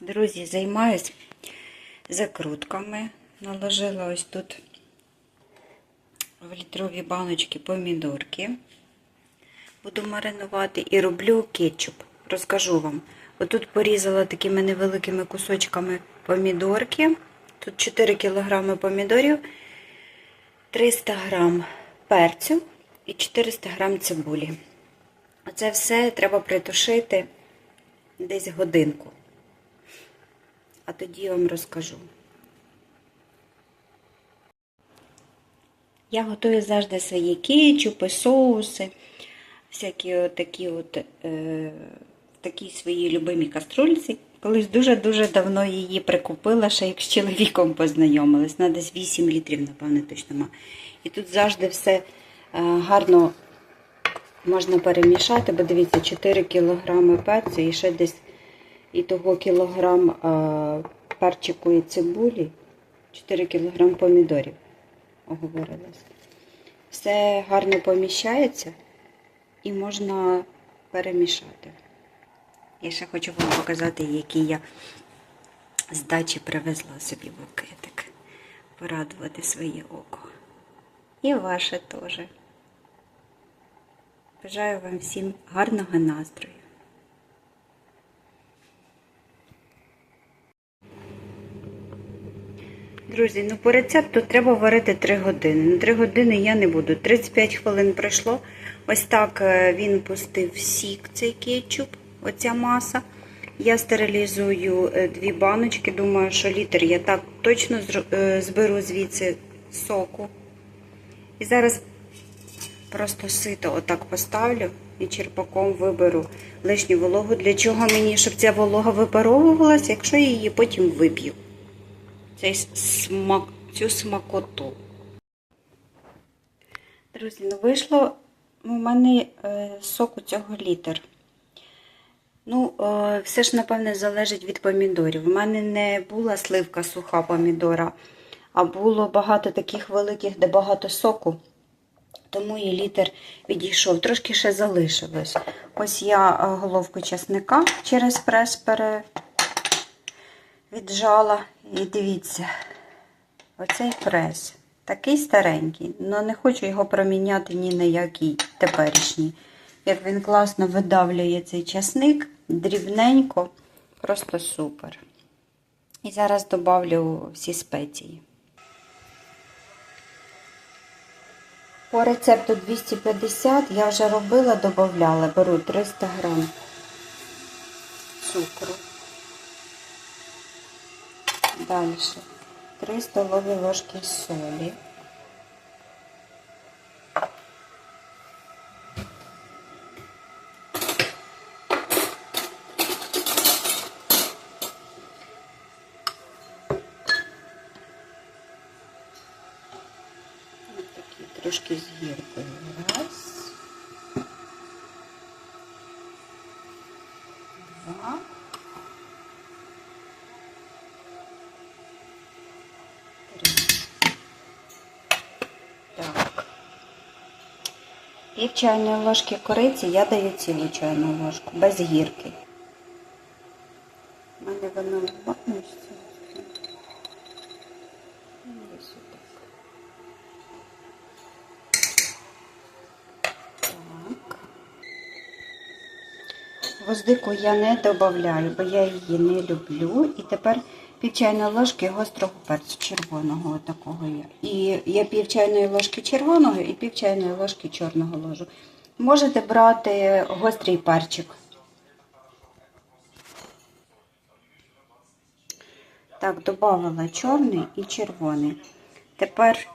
Друзі, займаюсь закрутками. Наложила ось тут в літрові баночки помідорки. Буду маринувати і роблю кетчуп. Розкажу вам. Отут порізала такими невеликими кусочками помідорки. Тут 4 кг помідорів, 300 г перцю і 400 г цибулі. Оце все треба притушити десь годинку. А тоді вам розкажу. Я готую завжди свої кетчупи, соуси, всякі от такі от е, в такій своїй любимій каструльці. Колись дуже-дуже давно її прикупила, ще як з чоловіком познайомилась. На десь 8 літрів, напевне, точно має. І тут завжди все е, гарно можна перемішати, бо дивіться, 4 кг перцю і ще десь і того кілограм а, перчику і цибулі, 4 кг помідорів. Оговорилась. Все гарно поміщається і можна перемішати. Я ще хочу вам показати, який я з дачі привезла собі букетик. Порадувати своє око. І ваше теж. Бажаю вам всім гарного настрою. Друзі, ну по рецепту треба варити 3 години. На 3 години я не буду. 35 хвилин пройшло. Ось так е, він пустив сік, цей кетчуп, оця маса. Я стерилізую е, дві баночки. Думаю, що літр я так точно е, зберу звідси соку. І зараз просто сито отак поставлю і черпаком виберу лишню вологу. Для чого мені, щоб ця волога випаровувалася, якщо я її потім вип'ю цей смак, цю смакоту. Друзі, ну вийшло у мене е, соку цього літр. Ну, е, все ж, напевне, залежить від помідорів. У мене не була сливка суха помідора, а було багато таких великих, де багато соку. Тому і літр відійшов. Трошки ще залишилось. Ось я е, головку часника через прес пере віджала. І дивіться, оцей прес. Такий старенький, але не хочу його проміняти ні на який теперішній. Як він класно видавлює цей часник, дрібненько, просто супер. І зараз додавлю всі спеції. По рецепту 250 я вже робила, додавала, беру 300 грам цукру. Далі 3 столові ложки солі. Ось такі трошки з гіркою. Раз. Два. Пів чайної ложки кориці я даю цілу чайну ложку, без гірки. У мене воно. Так. Гвоздику я не додаю, бо я її не люблю. І тепер пів чайної ложки гострого перцю червоного отакого є. І є пів чайної ложки червоного і пів чайної ложки чорного ложу. Можете брати гострий перчик. Так, додавала чорний і червоний. Тепер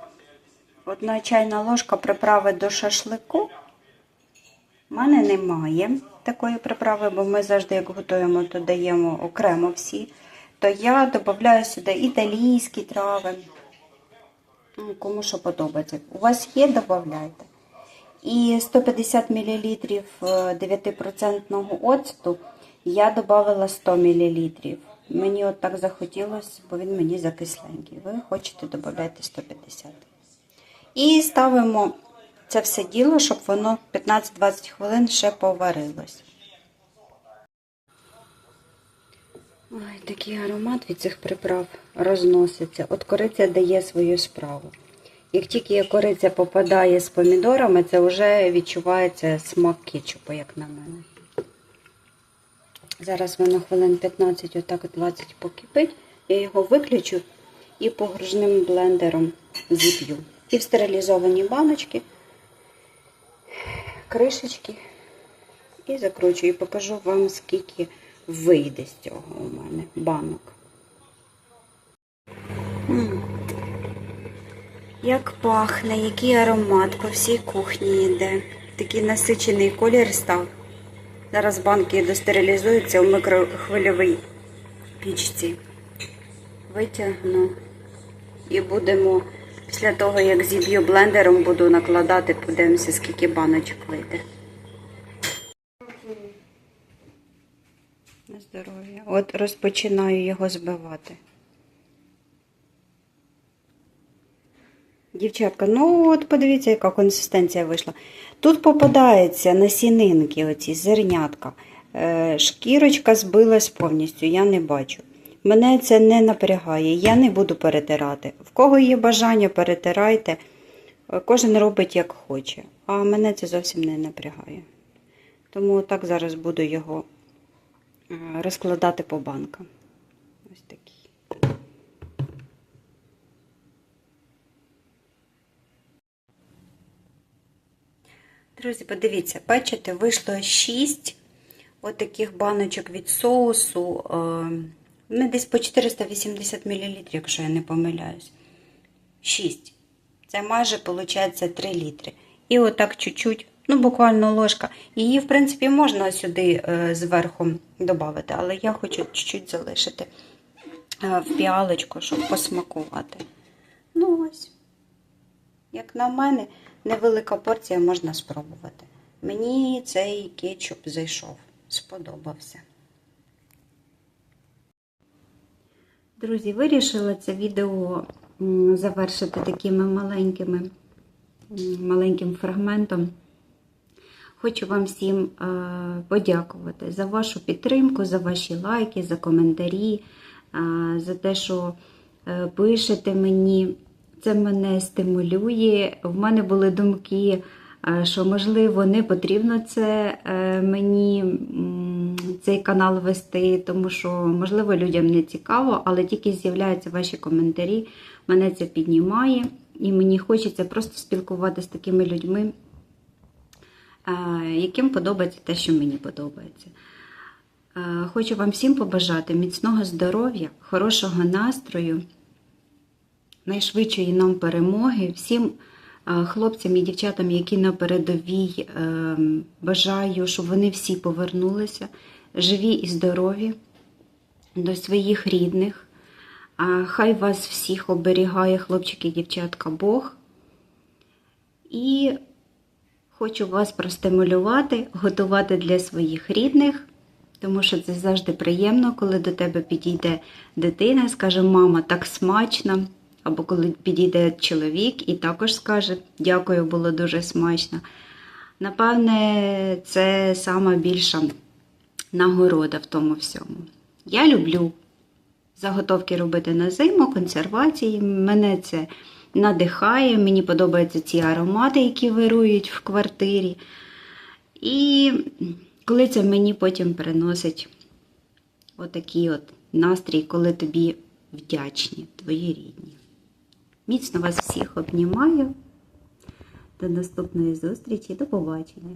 одна чайна ложка приправи до шашлику. У мене немає такої приправи, бо ми завжди, як готуємо, то даємо окремо всі. То я додаю сюди італійські трави. Ну, Кому що подобається. У вас є, додавайте. І 150 мл 9% оцту я додала 100 мл. Мені от так захотілося, бо він мені закисленький. Ви хочете додати 150 І ставимо це все діло, щоб воно 15-20 хвилин ще поварилось. Ой, такий аромат від цих приправ розноситься. От кориця дає свою справу. Як тільки кориця попадає з помідорами, це вже відчувається смак кетчупу, як на мене. Зараз воно хвилин 15, отак 20 покипить. Я його виключу і погружним блендером зіп'ю. І в стерилізовані баночки, кришечки. І закручую. І покажу вам, скільки вийде з цього у мене банок. Як пахне, який аромат по всій кухні йде. Такий насичений колір став. Зараз банки достерилізуються у микрохвильовій пічці. Витягну і будемо, після того, як зіб'ю блендером, буду накладати, подивимося, скільки баночок вийде. На здоров'я. От розпочинаю його збивати. Дівчатка, ну от подивіться, яка консистенція вийшла. Тут попадається насінинки, оці зернятка. Е, Шкірочка збилась повністю, я не бачу. Мене це не напрягає, я не буду перетирати. В кого є бажання, перетирайте. Е, Кожен робить як хоче. А мене це зовсім не напрягає. Тому так зараз буду його розкладати по банкам. Ось такий. Друзі, подивіться, бачите, вийшло 6 отаких баночок від соусу. е, Ну, десь по 480 мл, якщо я не помиляюсь. 6. Це майже, виходить, 3 літри. І отак чуть-чуть, ну, буквально ложка. Її, в принципі, можна сюди е, зверху додати, але я хочу чуть-чуть залишити е, в піалочку, щоб посмакувати. Ну, ось. Як на мене, невелика порція можна спробувати. Мені цей кетчуп зайшов, сподобався. Друзі, вирішила це відео завершити такими маленькими, маленьким фрагментом. Хочу вам всім е, подякувати за вашу підтримку, за ваші лайки, за коментарі, е, за те, що е, пишете мені. Це мене стимулює. В мене були думки, що можливо не потрібно це мені цей канал вести, тому що можливо людям не цікаво, але тільки з'являються ваші коментарі, мене це піднімає, і мені хочеться просто спілкуватися з такими людьми, яким подобається те, що мені подобається. Хочу вам всім побажати міцного здоров'я, хорошого настрою найшвидшої нам перемоги. Всім хлопцям і дівчатам, які на передовій, е, бажаю, щоб вони всі повернулися живі і здорові до своїх рідних. Хай вас всіх оберігає, хлопчики і дівчатка, Бог. І хочу вас простимулювати, готувати для своїх рідних, тому що це завжди приємно, коли до тебе підійде дитина, скаже, мама, так смачно. Або коли підійде чоловік і також скаже, дякую, було дуже смачно. Напевне, це сама більша нагорода в тому всьому. Я люблю заготовки робити на зиму, консервації. Мене це надихає, мені подобаються ці аромати, які вирують в квартирі. І коли це мені потім приносить отакий от настрій, коли тобі вдячні, твої рідні. Міцно вас всіх обнімаю. До наступної зустрічі, до побачення.